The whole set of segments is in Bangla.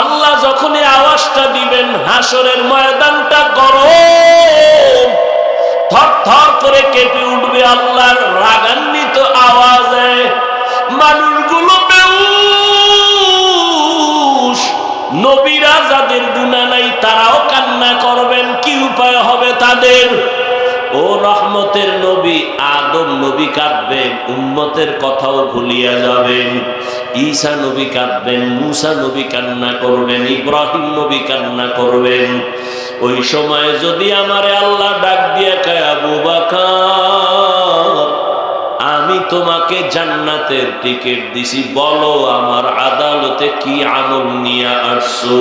আল্লাহ যখনই আওয়াজটা দিবেন, হাসরের ময়দানটা গরম। থর থর করে কেঁপে উঠবে আল্লাহর রাগান্বিত আওয়াজে। মানুষগুলো নবীরা যাদের গুণা নাই, তারাও কান্না করবেন, কি উপায় হবে তাদের? ও রহমতের নবী, আদম নবী কাঁদবেন, উম্মতের কথাও ভুলিয়া যাবেন। ঈসা নবী কাঁদবেন, মুসা নবী কান্না করবেন, ইব্রাহিম নবী কান্না করবেন। ওই সময় যদি আমারে আল্লাহ ডাক দিয়ে কায়, আবু বাকার, আমি তোমাকে জান্নাতের টিকিট দিছি, বলো আমার আদালতে কি আমল নিয়ে আসছো?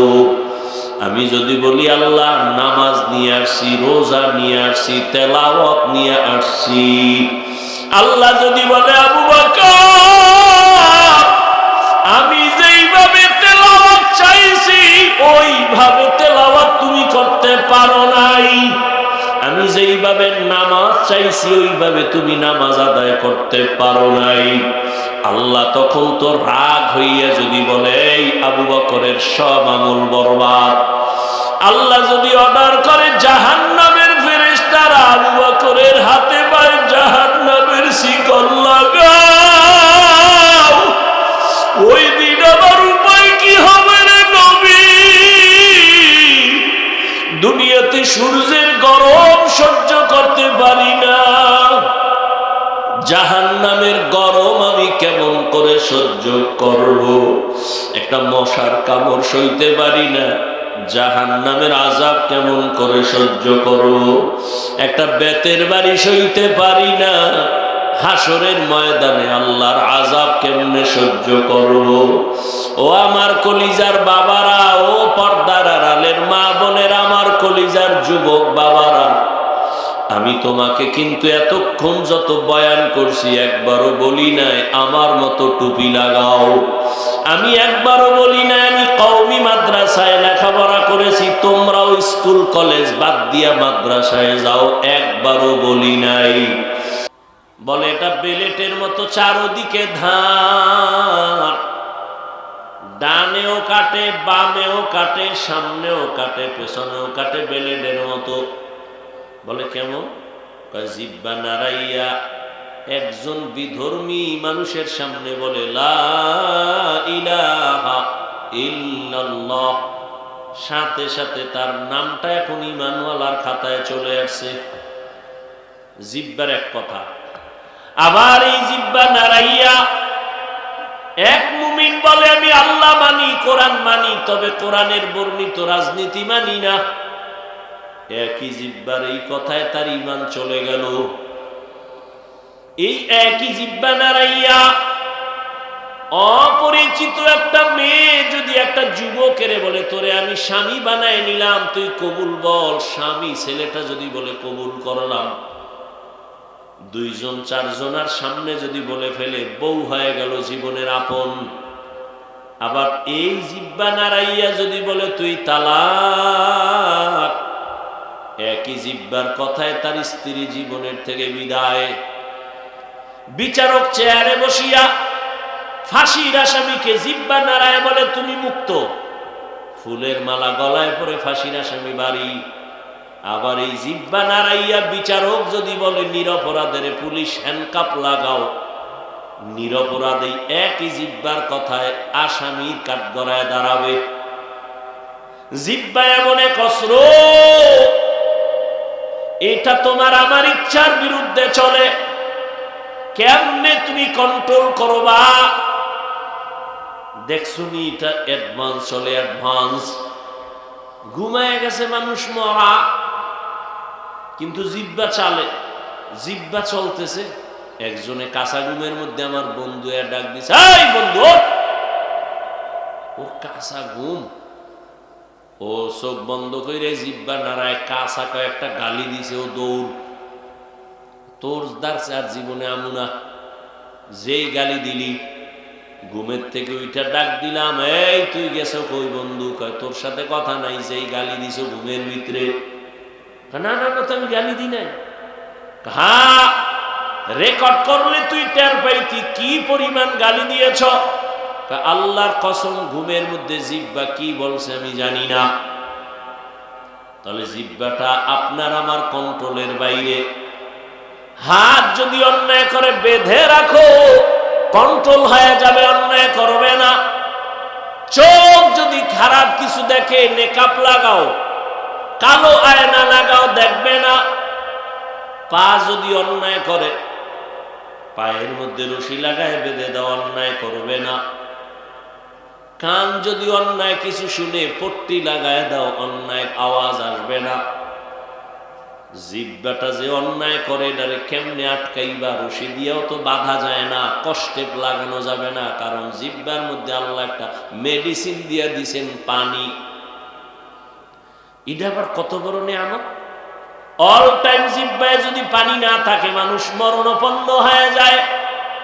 আমি যদি বলি, আল্লাহ, নামাজ নিয়ে আসছি, রোজা নিয়ে আসছি, তেলাওয়াত নিয়ে আসছি। আল্লাহ যদি বলে, আবু বাকর, আমি যেইভাবে তেলাওয়াত চাইছি, ওইভাবে তেলাওয়াত তুমি করতে পারো নাই। আমি যেইভাবে নামাজ চাইছি, ওইভাবে তুমি নামাজ আদায় করতে পারো নাই। আল্লাহ তখন তো রাগ হইয়া যদি বলে আবু বকরের সব আমল বরবাদ। আল্লাহ যদি অর্ডার করে, জাহান্নামের ফেরেশতারা আবু বকরের হাতে পায় জাহান্নামের শিকল লাগাও। ওই দিন আমার উপায় কি হবে রে নবী? দুনিয়াতে সূর্যের জাহান নামের গরম আমি কেমন করে সহ্য করব? একটা মশার কামড় সইতে পারি না। জাহান নামের আজাব কেমন করে সহ্য করব? একটা বেতের বাড়ি সইতে পারি না। হাসরের ময়দানে আল্লাহর আজাব কেমনে সহ্য করব? ও আমার কলিজার বাবারা, ও পর্দার আড়ালের মা বোনের, আমার কলিজার যুবক বাবারা আমি তোমাকে কিন্তু এতক্ষণ যত বয়ান করছি, একবারও বলি নাই, আমার মতো টুপি লাগাও। আমি একবারও বলি নাই, আমি কওমি মাদ্রাসায় লেখাপড়া করেছি, তোমরাও স্কুল, কলেজ বাদ দিয়া মাদ্রাসায় যাও, একবারও বলি নাই। বলে, এটা বেলেটের মতো চারোদিকে ধান ডানেও কাটে, বামেও কাটে, সামনেও কাটে, পেছনেও কাটে, বেলেটের মতো। বলে কেমন? জিব্বা নারাইয়া একজন বিধর্মী মানুষের সামনে বলে সাথে সাথে তার নামটা এখন ইমানওয়ালার খাতায় চলে আসছে। জিব্বার এক কথা। আবার এই জিব্বা নারাইয়া এক মুমিন বলে, আমি আল্লাহ মানি, কোরআন মানি, তবে কোরআনের বর্ণিত রাজনীতি মানি না। একই জিব্বার এই কথায় তার ইমান চলে গেল। এই একই জিব্বা নারাইয়া অপরিচিত একটা মেয়ে যদি একটা যুবকের বলে, তোরে আমি স্বামী বানায় নিলাম, তুই কবুল বল। স্বামী ছেলেটা যদি বলে, কবুল করলাম। দুইজন চারজনার সামনে যদি বলে ফেলে, বউ হয়ে গেল জীবনের আপন। আবার এই জিব্বা নারাইয়া যদি বলে, তুই তালাক একই জিব্বার কথায় তার স্ত্রী জীবনের থেকে বিদায়। বিচারক চেয়ারে বসিয়া ফাঁসির আসামিকে জিব্বা নারায় বলে, তুমি মুক্ত। ফুলের মালা গলায় পরে ফাঁসির আসামি বাড়ি। আবার এই জিব্বা নারাইয়া বিচারক যদি বলে, নিরপরাধের পুলিশ হ্যান্ডকাপ লাগাও। নিরপরাধে একই জিব্বার কথায় আসামির কাঠগড়ায় দাঁড়াবে। জিব্বা এমন এক অস্ত্র এটা তোমার আমার ইচ্ছার বিরুদ্ধে চলে। কেমনে তুমি কন্ট্রোল করবা? দেখছুনি এটা অ্যাডভান্স চলে অ্যাডভান্স ঘুমায় গেছে মানুষ মরা। কিন্তু জিব্বা চালে। জিব্বা চলতেছে। একজনে কাঁচা ঘুমের মধ্যে আমার বন্ধু ডাক দিছে বন্ধু ও কাঁচা ঘুম। ও চোখ বন্ধ করে জিব্বা নাড়ায়, কাঁচা কয়েকটা গালি দিছে, ও দৌড়। তোর দাঁড়ছে আর জীবনে আমুনা। যেই গালি দিলি, ঘুমের থেকে ওইটা ডাক দিলাম, এই, তুই গেছো কই বন্ধু? কয়, তোর সাথে কথা নাই, যেই গালি দিছ ঘুমের ভিতরে। না না না, তো আমি গালি দি নাই। হ্যাঁ রেকর্ড করলে তুই টের পাইতি, কি পরিমাণ গালি দিয়েছ? কয়, আল্লাহর কসম ঘুমের মধ্যে জিব্বা কি বলছে আমি জানি না। তাহলে জিব্বাটা আপনার আমার কন্ট্রোলের বাইরে। হাত যদি অন্যায় করে বেঁধে রাখো। কন্ট্রোল হয়ে যাবে অন্যায় করবে না। চোখ যদি খারাপ কিছু দেখে নেকাপ লাগাও। কালো আয়না লাগাও দেখবে না। পা যদি অন্যায় করে পায়ের মধ্যে রশি লাগায় বেঁধে দাও অন্যায় করবে না। কান যদি অন্যায় কিছু শুনে, পট্টি লাগায় দাও, অন্যায় আওয়াজ আসবে না। জিব্বাটা যে অন্যায় করে, এটারে কেমনে আটকাইবা? রশি দিয়েও তো বাধা যায় না, কষ্টে লাগানো যাবে না, কারণ জিব্বার মধ্যে আল্লাহ একটা মেডিসিন দিয়ে দিছেন পানি। এটা আবার কত বড় নিয়ামত? অল টাইম জিব্বায় যদি পানি না থাকে, মানুষ মরণপন্ন হয়ে যায়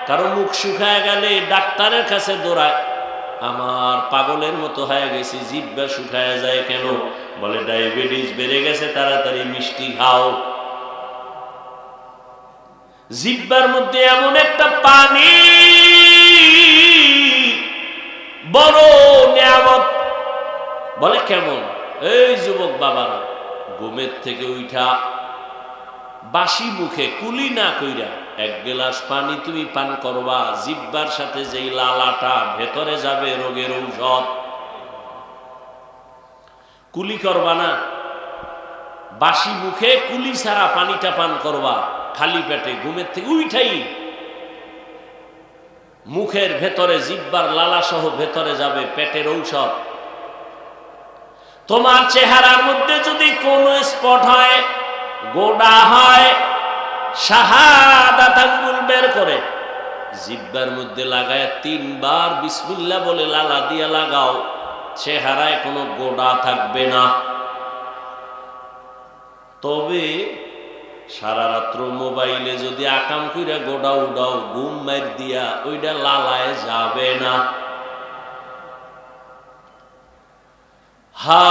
কারণ মুখ শুকায় গেলে ডাক্তারের কাছে দৌড়ায়। আমার পাগলের মতো হয়ে গেছে, জিব্বা শুকায় যায় কেন? বলে, ডায়াবেটিস বেড়ে গেছে, তাড়াতাড়ি মিষ্টি খাও। জিব্বার মধ্যে এমন একটা পানি, বড় নিয়ামত। বলে, কেমন? এই যুবক বাবারা, ঘুমের থেকে উঠা বাসি মুখে কুলি না কইরা এক গ্লাস পানি তুমি পান করবা, জিব্বার সাথে যেই লালাটা ভেতরে যাবে রোগের ঔষধ। কুলি করবা না। বাসি মুখে কুলি ছাড়া পানিটা পান করবা, খালি পেটে ঘুমের থেকে উইঠাই। মুখের ভেতরে জিব্বার লালা সহ ভেতরে যাবে পেটের ঔষধ। তোমার চেহারার মধ্যে যদি কোনো স্পট হয় গোডা হয় শাহাদাত আঙ্গুল বের করে। জিব্বার মধ্যে লাগায় তিনবার বিসমিল্লা বলে লালা দিয়া লাগাও, চেহারায় কোনো গোডা থাকবে না। তবে সারা রাত্র মোবাইলে যদি আকাম কইরা গোডা উডাও, ঘুম মার দিয়া ওইটা লালায় যাবে না। হা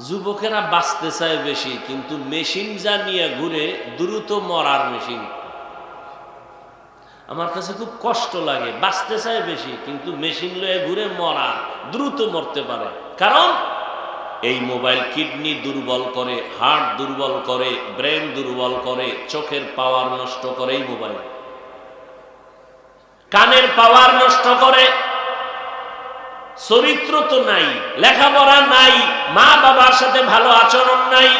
যুবকেরা বাঁচতে চায় বেশি, কিন্তু মেশিন যা নিয়ে ঘুরে দ্রুত মরার মেশিন। আমার কাছে খুব কষ্ট লাগে, বাঁচতে চায় বেশি, কিন্তু মেশিন লয়ে ঘুরে মরা, দ্রুত মরতে পারে। কারণ এই মোবাইল কিডনি দুর্বল করে, হার্ট দুর্বল করে, ব্রেন দুর্বল করে, চোখের পাওয়ার নষ্ট করে এই মোবাইল। কানের পাওয়ার নষ্ট করে চরিত্র তো নাই, লেখাপড়া নাই, মা বাবার সাথে ভালো আচরণ নাই।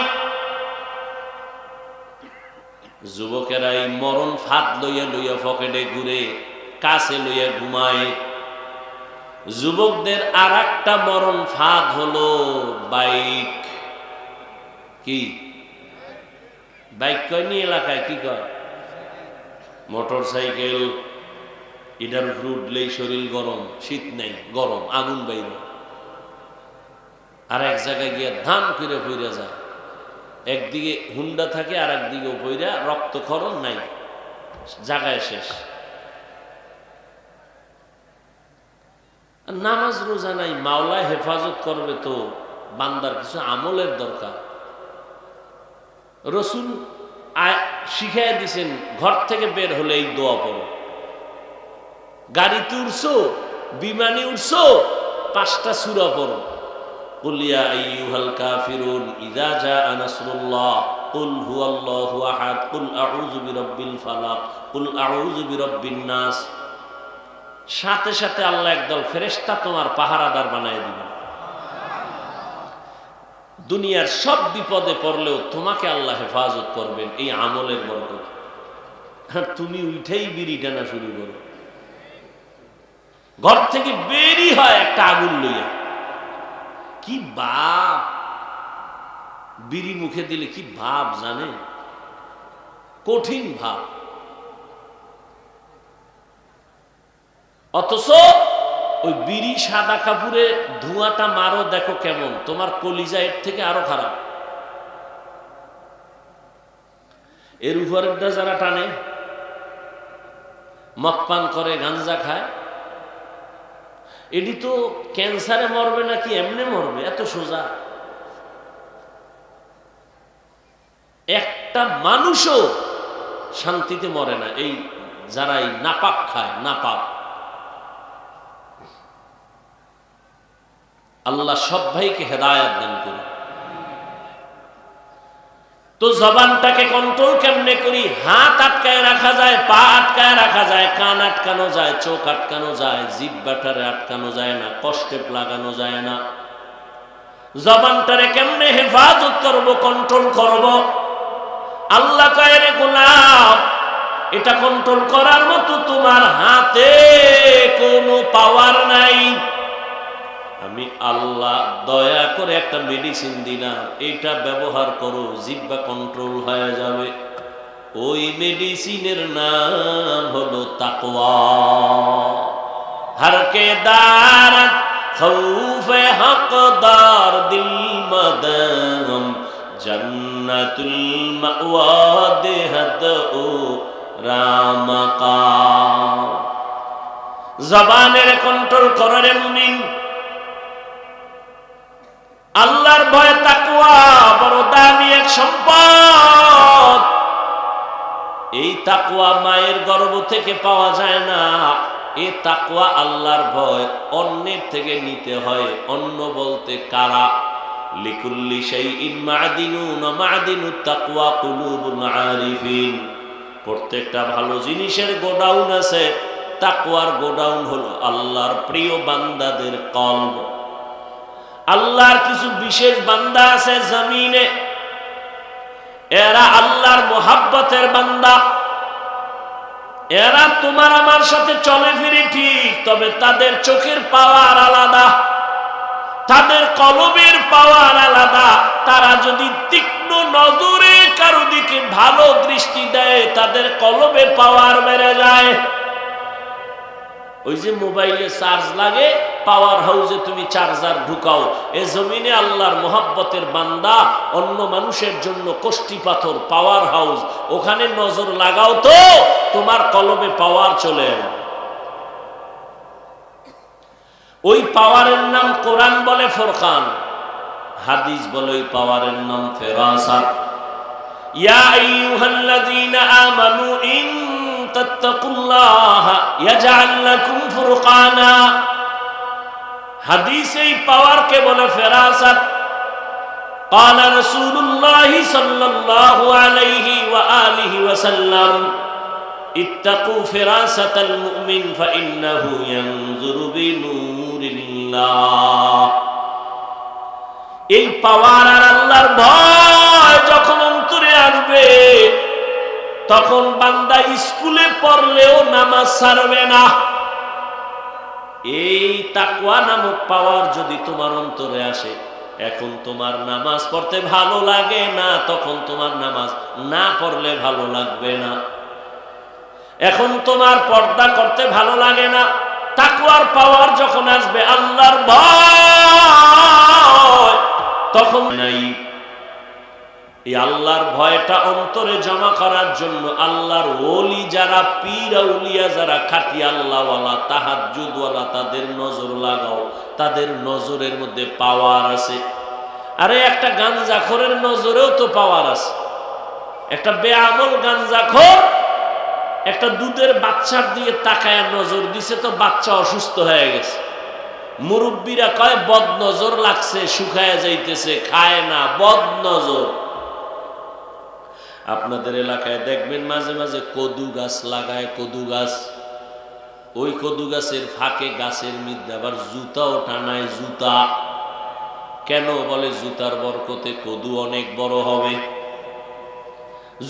যুবকেরা এই মরণ ফাঁদ লইয়া লইয়া পকেটে ঘুরে, কাছে লইয়া ঘুমায়। যুবকদের আর একটা মরণ ফাঁদ হলো বাইক। কি? বাইক কয় নি এলাকায়? কি কয়? মোটর সাইকেল এটার উঠলেই শরীর গরম, শীত নেই, গরম, আগুন বাইরে। আর এক জায়গায় গিয়ে ধান করে ফিরে যায়। একদিকে হুন্ডা থাকে আর একদিকে পইরা রক্তক্ষরণ নাই। জায়গায় শেষ। নামাজ রোজা নাই মাওলায় হেফাজত করবে তো, বান্দার কিছু আমলের দরকার। রসুল শিখাই দিছেন, ঘর থেকে বের হলে এই দোয়া পড়ো। গাড়িতে উঠছো বিমানে উঠছো, পাঁচটা সুরা পড়ো। সাথে সাথে আল্লাহ একদল ফেরেস্তা তোমার পাহারাদার বানাই দিবেন। দুনিয়ার সব বিপদে পড়লেও তোমাকে আল্লাহ হেফাজত করবেন, এই আমলের বরকত। আর তুমি উঠেই বিড়ি টানা শুরু করো। ঘর থেকে বেরি হয় একটা আগুন লইয়া। কি বাপ? বিড়ি মুখে দিলে কি ভাব জানে? কঠিন ভাব। অথচ ওই বিড়ি সাদা কাপড়ে ধোঁয়াটা মারো দেখো কেমন, তোমার কলিজা এর থেকে আরও খারাপ। এর উপরেরটা যারা টানে, মদ পান করে, গাঞ্জা খায় এটি তো ক্যান্সারে মরবে নাকি এমনি মরবে? এত সোজা। একটা মানুষও শান্তিতে মরে না। এই যারা এই নাপাক খায়, নাপাক। আল্লাহ সব ভাইকে হেদায়াত দান করুন। তো জবানটাকে কন্ট্রোল কেমনে করি? হাত আটকায় রাখা যায়, পা আটকায় রাখা যায়, কান আটকানো যায়, চোখ আটকানো যায় জিভ ব্যাটারে আটকানো যায় না, কষ্টে লাগানো যায় না। জবানটারে কেমনে হেফাজত করব, কন্ট্রোল করব? আল্লাহ কয়ের গোলাম এটা কন্ট্রোল করার মতো তোমার হাতে কোনো পাওয়ার নাই। আমি আল্লাহ দয়া করে একটা মেডিসিন দিলাম, এটা ব্যবহার করো জিব্বা কন্ট্রোল হয়ে যাবে। ওই মেডিসিনের নাম হলো তাকওয়া। দার দিল জন্নতুল ও রামকা। জবানের কন্ট্রোল করে মুমিন। তাকুয়া বড় দামি এক সম্পদ। এই তাকুয়া মায়ের গর্ভ থেকে পাওয়া যায় না। এ তাকুয়া আল্লাহর ভয়। অন্যের থেকে নিতে হয়। অন্য বলতে কারা? লিকুল্লি সেই ইন মাদিনুন মাদিনু তাকুয়া কুলুবুল আরিফিন। প্রত্যেকটা ভালো জিনিসের গোডাউন আছে। তাকুয়ার গোডাউন হলো আল্লাহর প্রিয় বান্দাদের কলব। আল্লাহর কিছু বিশেষ বান্দা আছে জমিনে। এরা আল্লাহর মোহাব্বতের বান্দা। এরা তোমার আমার সাথে চলে ফিরে ঠিক, তবে তাদের চোখের পাওয়ার আলাদা। তাদের কলমের পাওয়ার আলাদা। তারা যদি তীক্ষ্ণ নজরে কারও দিকে ভালো দৃষ্টি দেয়, তাদের কলমে পাওয়ার বেড়ে যায়। ওই যে মোবাইলে চার্জ লাগে পাওয়ার হাউসে তুমি চার্জার ঢুকাও। এ জমিনে আল্লাহর মোহাব্বতের বান্দা, অন্য মানুষের জন্য কষ্টি পাথর পাওয়ার হাউস ওখানে নজর লাগাও তো, তোমার কলমে পাওয়ার চলে ওই পাওয়ারের নাম কোরআন বলে ফোরকান, হাদিস বলে ওই পাওয়ারের নাম ফেরাসাত ইয়া আইয়ুহাল্লাযীনা আমানু ইন তাত্তাকুল্লাহা ইয়াজআল লাকুম ফুরকানা হাদিস এই পাওয়ারকে বলে ফেরাসাত قال رسول الله صلى الله عليه وآله وسلم اتقوا فراسة المؤمن فإنه ينظر بنور الله এই পাওয়ার আর আল্লাহর ভয় যখন অন্তরে আসবে তখন বান্দা স্কুলে পড়লেও নামাজ ছাড়বে না। এই তাকুয়া নামক পাওয়ার যদি তোমার অন্তরে আসে, এখন তোমার নামাজ পড়তে ভালো লাগে না, তখন তোমার নামাজ না পড়লে ভালো লাগবে না। এখন তোমার পর্দা করতে ভালো লাগে না তাকুয়ার পাওয়ার যখন আসবে, আল্লাহর ভয়, তখন নাই। এই আল্লাহর ভয়টা অন্তরে জমা করার জন্য আল্লাহর ওলি যারা, পীর উলিয়া যারা, খাটি আল্লাহওয়ালা তাহাজুদওয়ালা তাদের নজর লাগাও। তাদের নজরের মধ্যে পাওয়ার আছে। আরে একটা গাঞ্জাখোরের নজরেও তো পাওয়ার আছে। একটা বেআমল গাঞ্জাখোর একটা দুধের বাচ্চার দিয়ে তাকায় নজর দিছে তো বাচ্চা অসুস্থ হয়ে গেছে। মুরব্বীরা কয় বদ নজর লাগছে, শুকায় যাইতেছে, খায় না বদ নজর আপনাদের এলাকায় দেখবেন মাঝে মাঝে কদু গাছ লাগায়, কদু গাছ। ওই কদু গাছের ফাঁকে গাছের মধ্যে আবার জুতাও টানায়, জুতা। কেন বলে জুতার বরকতে কদু অনেক বড় হবে?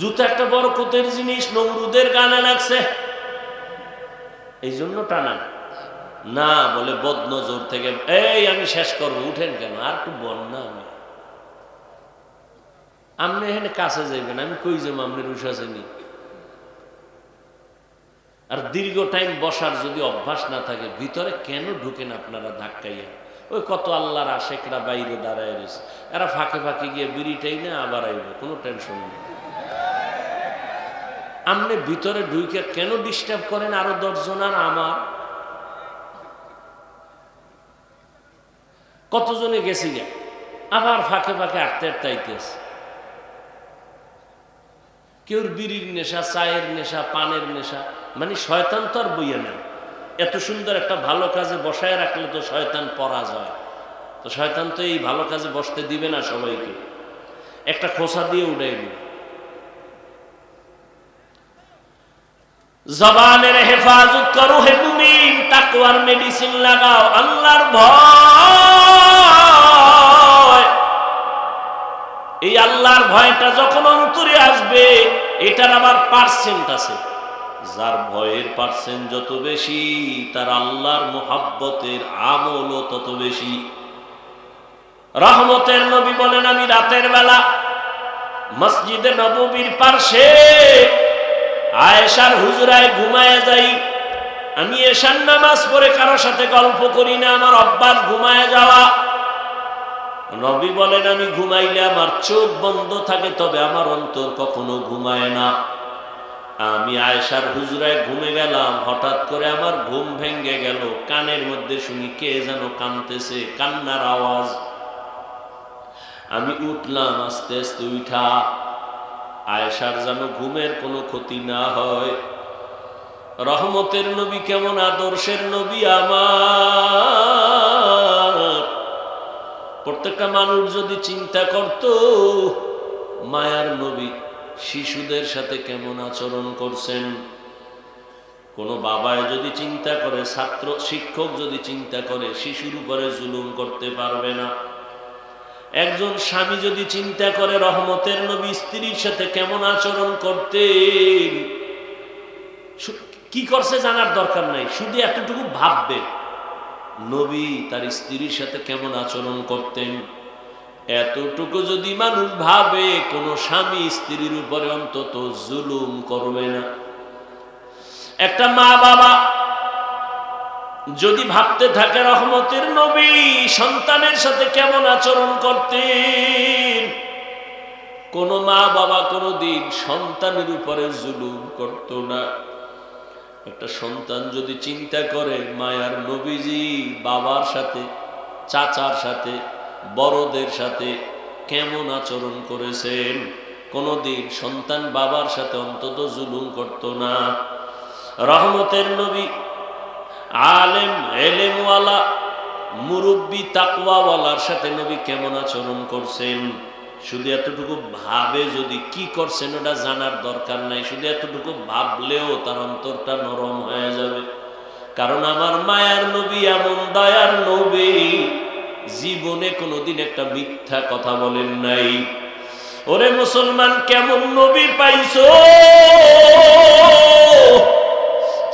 জুতা একটা বরকতের জিনিস, নমরুদের গানে লাগছে। এই জন্য টানা না বলে বদনজর থেকে, এই, আমি শেষ করব। উঠেন কেন? আর একটু বন্যা আমি আপনি এখানে কাছে যাইবেন, আমি কই যাব আপনার উঠাছেনি আর দীর্ঘ টাইম বসার যদি অভ্যাস না থাকে, ভিতরে কেন ঢুকেন আপনারা ধাক্কাইয়া? ওই কত আল্লাহর আশেকরা বাইরে দাঁড়ায় রয়েছে। এরা ফাঁকে ফাঁকে গিয়ে বিড়িটাই না আবার আইবে, কোনো টেনশন নেই। আপনি ভিতরে ঢুকে কেন ডিস্টার্ব করেন আরও দশজন আর আমার? কতজনে গেছি গে আবার ফাঁকে ফাঁকে আটতে আটতে আইতেছে। কেউর বিড়ির নেশা, চায়ের নেশা, পানের নেশা মানে শয়তান তো আর বইয়া নেই এত সুন্দর একটা ভালো কাজে বসায় রাখলে তো শয়তান পরা যায় তো শয়তান তো এই ভালো কাজে বসতে দিবে না সবাইকে। একটা খোসা দিয়ে উঠাই দিবে। জবানের হেফাজত করো হে মুমিন, তাকওয়ার মেডিসিন লাগাও, আল্লাহর ভয়। এই আল্লাহর ভয়টা যখন অন্তরে আসবে, এটার আবার পার্সেন্ট আছে। যার ভয়ের পার্সেন্ট যত বেশি, তার আল্লাহর মোহাব্বতের আমলও তত বেশি। রহমতের নবী বলেন, আমি রাতের বেলা মসজিদে নববীর পার্শ্বে আয়েশার হুজুরায় ঘুমায় যাই। আমি এশার নামাজ পড়ে কারোর সাথে গল্প করি না, আমার অভ্যাস ঘুমায় যাওয়া। নবী বলেন, আমি ঘুমাইলে আমার চোখ বন্ধ থাকে, তবে আমার অন্তর কখনো ঘুমায় না। আমি আয়েশার হুজরায় ঘুমে গেলাম, হঠাৎ করে আমার ঘুম ভেঙ্গে গেল। কানের মধ্যে শুনি কে যেন কানতেছে, কান্নার আওয়াজ। আমি উঠলাম, আস্তে আস্তে উঠা। আয়েশার যেন ঘুমের কোনো ক্ষতি না হয়। রহমতের নবী কেমন আদর্শের নবী আমার। প্রত্যেকটা মানুষ যদি চিন্তা করত, মায়ার নবী শিশুদের সাথে কেমন আচরণ করছেন? কোন বাবায় যদি চিন্তা করে, ছাত্র, শিক্ষক যদি চিন্তা করে, শিশুর উপরে জুলুম করতে পারবে না। একজন স্বামী যদি চিন্তা করে, রহমতের নবী স্ত্রীর সাথে কেমন আচরণ করতেন? শু- কি করছে জানার দরকার নাই, শুধু এতটুকু ভাববে। নবী তার স্ত্রীর সাথে কেমন আচরণ করতেন? এতটুকু যদি মানুষ ভাবে, কোন স্বামী স্ত্রীর উপরে অন্তত জুলুম করবে না। একটা মা বাবা যদি ভাবতে থাকে, রহমতের নবী সন্তানের সাথে কেমন আচরণ করতেন? কোন মা বাবা কোনো দিন সন্তানের উপরে জুলুম করত না। একটা সন্তান যদি চিন্তা করে মায়ার নবীজি বাবার সাথে, চাচার সাথে, বড়দের সাথে কেমন আচরণ করেছেন? কোনদিন সন্তান বাবার সাথে অন্তত জুলুম করত না। রহমতের নবী আলেম, এলেমওয়ালা, মুরব্বী, তাকওয়াওয়ালার সাথে নবী কেমন আচরণ করছেন? শুধু এতটুকু ভাবে যদি কি করছেন ওটা জানার দরকার নাই, শুধু এতটুকু ভাবলেও তার অন্তরটা নরম হয়ে যাবে। কারণ আমার মায়ার নবী, এমন দয়ার নবী, জীবনে কোনোদিন একটা মিথ্যা কথা বলেন নাই। ওরে মুসলমান, কেমন নবী পাইছো?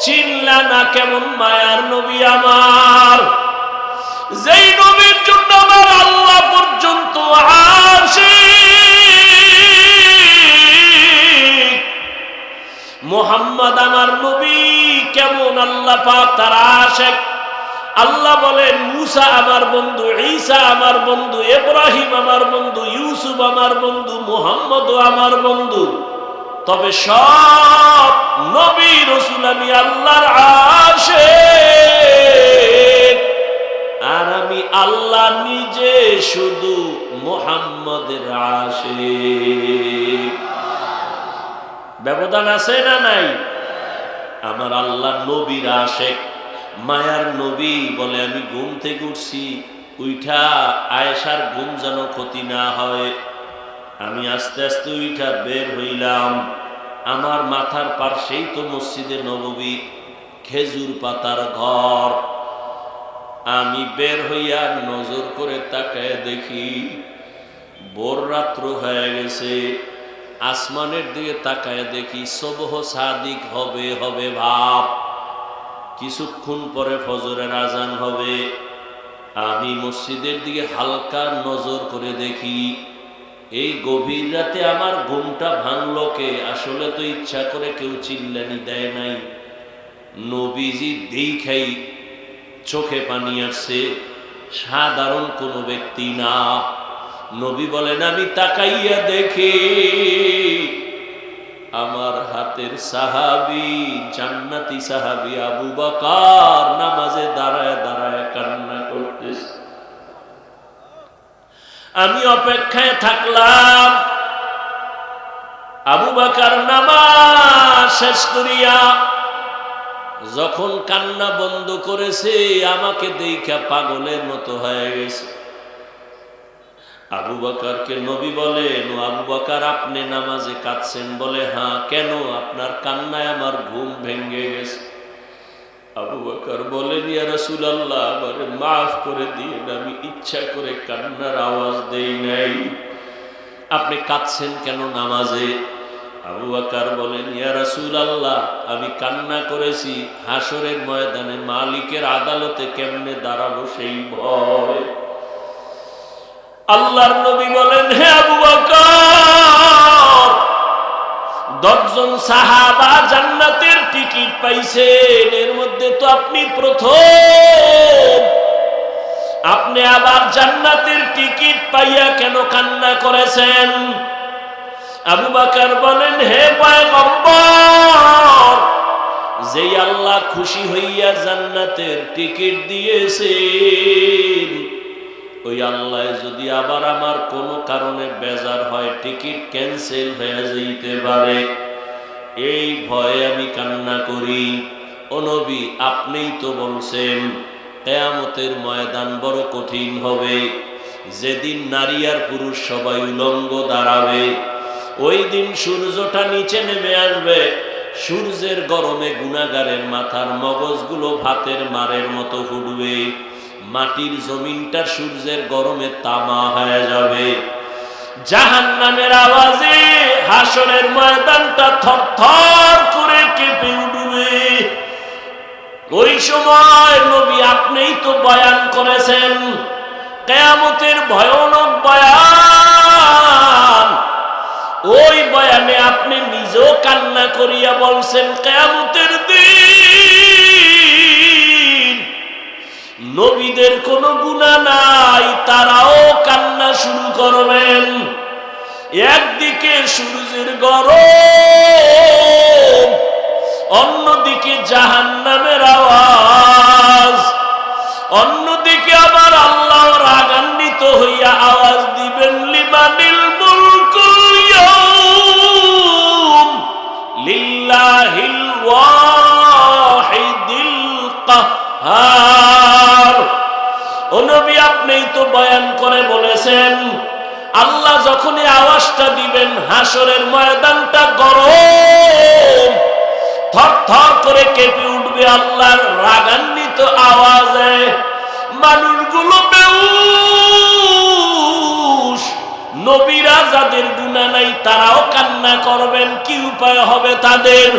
চিনলা না কেমন মায়ার নবী আমার? যেই নবীর জন্য আমার আল্লাহ পর্যন্ত আসে। মোহাম্মদ আমার নবী কেমন আল্লাহ তার আশেক? আল্লাহ বলেন, মুসা আমার বন্ধু, ঈসা আমার বন্ধু, ইব্রাহিম আমার বন্ধু, ইউসুফ আমার বন্ধু মোহাম্মদ আমার বন্ধু। তবে সব নবী রসুল আমি আল্লাহর আসে আর আমি আল্লাহ নিজে শুধু মোহাম্মদের আসে ব্যবধান আছে না নাই? আমার আল্লাহ নবীর আশেক। মায়ার নবী বলে আমি ঘুম থেকে উঠছি, উইঠা আয়েশার ঘুম যেন ক্ষতি না হয়। আমি আস্তে আস্তে উইঠা বের হইলাম। আমার মাথার পার্শ্বেই তো মসজিদে নববী, খেজুর পাতার ঘর। আমি বের হইয়া নজর করে তাকায় দেখি, ভোর রাত্র হয়ে গেছে। আসমানের দিকে তাকায় দেখি, সবহ সাদিক হবে হবে ভাব। কিছুক্ষণ পরে ফজরের আজান হবে। আমি মসজিদের দিকে হালকা নজর করে দেখি, এই গভীর রাতে আমার ঘুমটা ভাঙলো কে? আসলে তো ইচ্ছা করে কেউ চিল্লানি দেয় নাই। নবীজি দেখাই চোখে পানি আসছে সাধারণ কোনো ব্যক্তি না। নবী বলেন, আমি তাকাইয়া দেখি, আমার হাতের সাহাবি, জান্নাতি সাহাবি আবু বকার নামাজে দাঁড়ায় দাঁড়ায় কান্না করতেছে। আমি অপেক্ষায় থাকলাম, আবু বাকার নামাজ শেষ করিয়া যখন কান্না বন্ধ করেছে, আমাকে দেখা পাগলের মতো হয়ে গেছে। আবু বাকারকে নবী বলেন আবু বাকার, আপনি নামাজে কাঁদছেন? বলে হ্যাঁ কেন? আপনার কান্নায় আমার ঘুম ভেঙে গেছে। আবু বাকার বলেন, ইয়া রাসূলুল্লাহ, আমারে মাফ করে দিন আমি ইচ্ছা করে কান্নার আওয়াজ দেই নাই। আপনি কাঁদছেন কেন নামাজে? আবু বাকার বলেন, ইয়া রাসূলুল্লাহ, আমি কান্না করেছি হাসরের ময়দানে মালিকের আদালতে কেমনে দাঁড়াবো সেই ভয়? আল্লাহর নবী বলেন, হে আবু দশজন সাহাবা জান্নাতের টিকিট পাইছেন, এর মধ্যে তো আপনি প্রথম। আপনি আবার জান্নাতের টিকিট পাইয়া কেন কান্না করেছেন? আবু বাকার বলেন, হে পয়গম্বর, যেই আল্লাহ খুশি হইয়া জান্নাতের টিকিট দিয়েছে ওই আল্লাহ যদি আবার আমার কোনো কারণে বেজার হয়, টিকিট ক্যান্সেল হয়ে যাইতে পারে। এই ভয়ে আমি কান্না করি। ও নবী, আপনিই তো বলছেন, কেয়ামতের ময়দান বড় কঠিন হবে। যেদিন নারী আর পুরুষ সবাই উলঙ্গ দাঁড়াবে ওই দিন সূর্যটা নিচে নেমে আসবে। সূর্যের গরমে গুণাগারের মাথার মগজগুলো ভাতের মারের মতো ফুটবে। মাটির জমিনটা সূর্যের গরমে তামা হয়ে যাবে। জাহান নামের আওয়াজে হাসরের ময়দানটা থর থর করে কেঁপে উঠবে। ওই সময় নবী আপনিই তো বয়ান করেছেন, কেয়ামতের ভয়ানক বয়ান ওই বয়ানে আপনি নিজেও কান্না করিয়া বলছেন, কেয়ামতের দিন নবীদের কোনো গুণা নাই, তারাও কান্না শুরু করবেন। একদিকে সূর্যের গরম, অন্যদিকে জাহান নামের আওয়াজ, অন্যদিকে আবার আল্লাহ রাগান্বিত হইয়া আওয়াজ দিবেন লিমানিল মুলকুল কাহ্হার ও নবী আপনিই তো বয়ান করে বলেছেন, আল্লাহ যখনই আওয়াজটা দিবেন, হাসরের ময়দানটা গরম, থর থর করে কেঁপে উঠবে আল্লাহর রাগান্বিত আওয়াজে। মানুষগুলো বেউস নবীরা যাদের গুণা তারাও কান্না করবেন, কি উপায় হবে তাদের?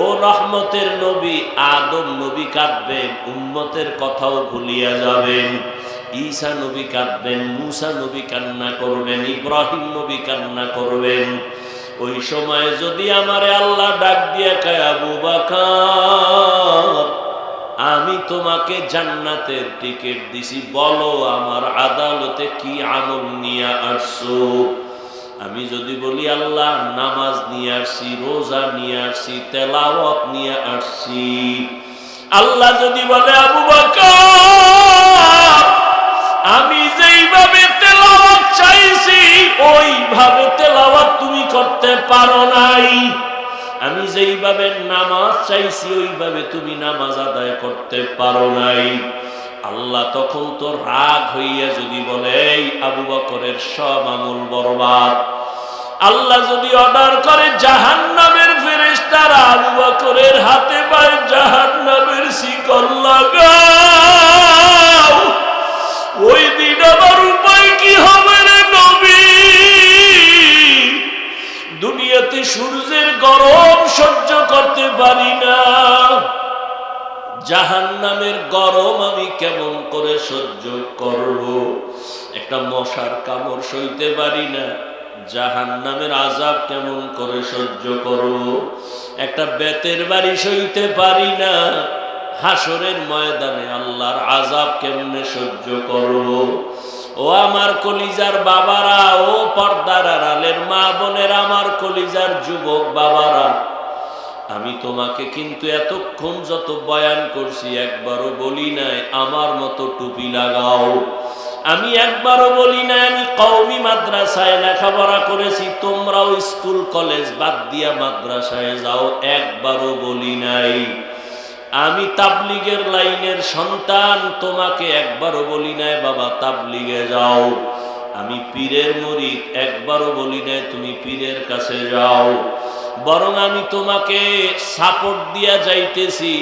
ও রহমতের নবী, আদম নবী কাঁদবেন, উম্মতের কথাও ভুলিয়া যাবেন। ঈসা নবী কাঁদবেন, মুসা নবী কান্না করবেন, ইব্রাহিম নবী কান্না করবেন। ওই সময় যদি আমারে আল্লাহ ডাক দিয়া কায় বাকার, আমি তোমাকে জান্নাতের টিকিট দিছি, বলো আমার আদালতে কি আমল নিয়ে আসছো? আমি যদি বলি, আল্লাহ, নামাজ নিয়ে আসছি, রোজা নিয়ে আসছি, তেলাওয়াত নিয়ে আসছি। আল্লাহ যদি বলে, আবু আমি যেইভাবে তেলাওয়াত চাইছি, ওইভাবে তেলাওয়াত তুমি করতে পারো নাই। আমি যেইভাবে নামাজ চাইছি, ওইভাবে তুমি নামাজ আদায় করতে পারো নাই। আল্লাহ তখন তো রাগ হইয়া যদি বলে, এই আবু বকরের সব আমল বরবাদ। আল্লাহ যদি অর্ডার করে জাহান নামের ফেরেশতারা আবু বকরের হাতে পায় জাহান নামের শিকল লাগাও। ওই দিন আমার উপায় কি হবে দুনিয়াতে সূর্যের গরম সহ্য করতে পারি না। জাহান নামের গরম আমি কেমন করে সহ্য করব? একটা মশার কামড় সইতে পারি না। জাহান নামের আজাব কেমন করে সহ্য করব? একটা বেতের বাড়ি সইতে পারি না। হাসরের ময়দানে আল্লাহর আজাব কেমনে সহ্য করব? ও আমার কলিজার বাবারা, ও পর্দার আড়ালের মা বোনের, আমার কলিজার যুবক বাবারা আমি তোমাকে কিন্তু এতক্ষণ যত বয়ান করছি একবারও বলি নাই, আমার মতো টুপি লাগাও। আমি একবারও বলি নাই, আমি কওমি মাদ্রাসায় লেখাপড়া করেছি, তোমরাও স্কুল, কলেজ বাদ দিয়া মাদ্রাসায় যাও, একবারও বলি নাই। আমি তাবলিগের লাইনের সন্তান, তোমাকে একবারও বলি নাই, বাবা, তাবলিগে যাও। আমি পীরের মরিদ, একবারও বলি নাই, তুমি পীরের কাছে যাও। বরং আমি তোমাকে সাপোর্ট দিয়া যাইতেছি।